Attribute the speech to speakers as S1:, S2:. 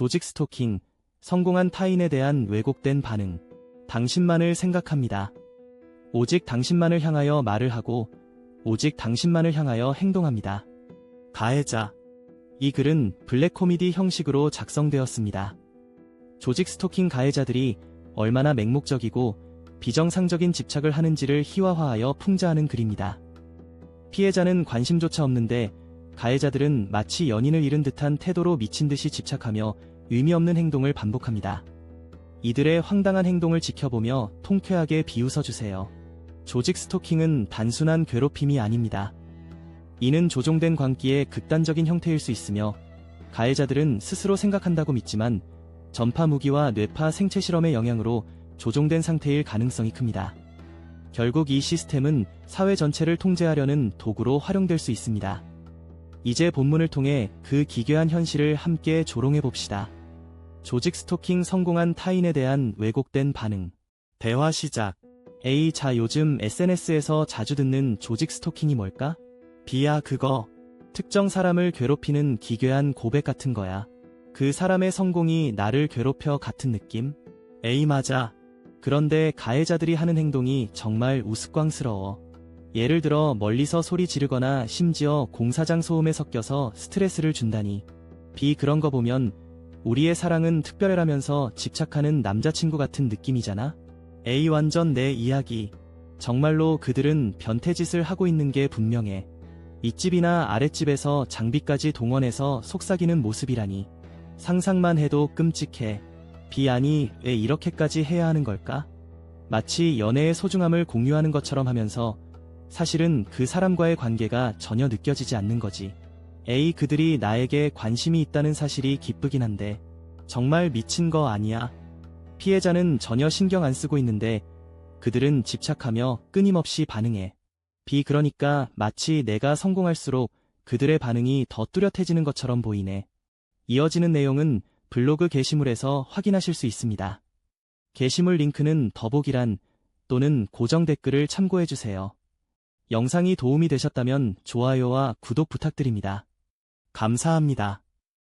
S1: 조직 스토킹, 성공한 타인에 대한 왜곡된 반응. 당신만을 생각합니다. 오직 당신만을 향하여 말을 하고, 오직 당신만을 향하여 행동합니다. 가해자. 이 글은 블랙 코미디 형식으로 작성되었습니다. 조직 스토킹 가해자들이 얼마나 맹목적이고 비정상적인 집착을 하는지를 희화화하여 풍자하는 글입니다. 피해자는 관심조차 없는데 가해자들은 마치 연인을 잃은 듯한 태도로 미친 듯이 집착하며 의미 없는 행동을 반복합니다. 이들의 황당한 행동을 지켜보며 통쾌하게 비웃어 주세요. 조직 스토킹은 단순한 괴롭힘이 아닙니다. 이는 조종된 광기의 극단적인 형태일 수 있으며 가해자들은 스스로 생각한다고 믿지만 전파 무기와 뇌파 생체 실험의 영향으로 조종된 상태일 가능성이 큽니다. 결국 이 시스템은 사회 전체를 통제하려는 도구로 활용될 수 있습니다. 이제 본문을 통해 그 기괴한 현실을 함께 조롱해 봅시다. 조직 스토킹 성공한 타인에 대한 왜곡된 반응. 대화 시작. A. 자, 요즘 SNS에서 자주 듣는 조직 스토킹이 뭘까? B야, 그거. 특정 사람을 괴롭히는 기괴한 고백 같은 거야. 그 사람의 성공이 나를 괴롭혀 같은 느낌? A. 맞아. 그런데 가해자들이 하는 행동이 정말 우스꽝스러워. 예를 들어 멀리서 소리 지르거나 심지어 공사장 소음에 섞여서 스트레스를 준다니. B. 그런 거 보면 우리의 사랑은 특별해라면서 집착하는 남자친구 같은 느낌이잖아? A. 완전 내 이야기. 정말로 그들은 변태짓을 하고 있는 게 분명해. 윗집이나 아랫집에서 장비까지 동원해서 속삭이는 모습이라니. 상상만 해도 끔찍해. B 아니 왜 이렇게까지 해야 하는 걸까? 마치 연애의 소중함을 공유하는 것처럼 하면서 사실은 그 사람과의 관계가 전혀 느껴지지 않는 거지. A 그들이 나에게 관심이 있다는 사실이 기쁘긴 한데 정말 미친 거 아니야. 피해자는 전혀 신경 안 쓰고 있는데 그들은 집착하며 끊임없이 반응해. B 그러니까 마치 내가 성공할수록 그들의 반응이 더 뚜렷해지는 것처럼 보이네. 이어지는 내용은 블로그 게시물에서 확인하실 수 있습니다. 게시물 링크는 더보기란 또는 고정 댓글을 참고해주세요. 영상이 도움이 되셨다면 좋아요와 구독 부탁드립니다. 감사합니다.